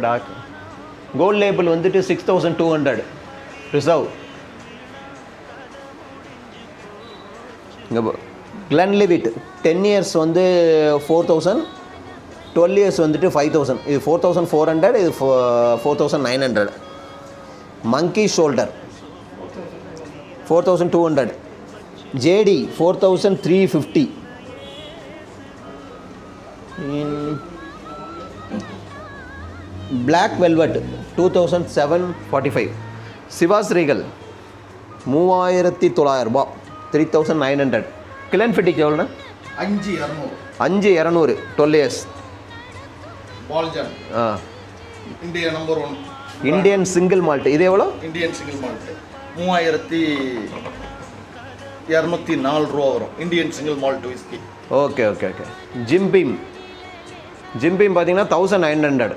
Talk gold label வந்துட்டு six thousand two hundred reserve இங்கே Glenlivet ten years வந்து four thousand twelve years வந்துட்டு five thousand இது four thousand four hundred இது four thousand nine hundred monkey shoulder four thousand two hundred JD four thousand three fifty black velvet two thousand seven forty five Chivas Regal மூவாயிரத்தி தொள்ளாயிரரூபா three thousand nine hundred Glenfiddich எவ்வளோண்ணா? அஞ்சு இரநூறு. அஞ்சு இரநூறு twelve years பால்ஜன் ஆ. India number one Indian single malt இது எவ்வளோ? Indian single malt மூவாயிரத்தி இரநூத்தி நாலு ரூபா வரும். Indian single malt whisky okay okay okay Jim Beam Jim Beam பார்த்தீங்கன்னா தௌசண்ட் நைன் ஹண்ட்ரட்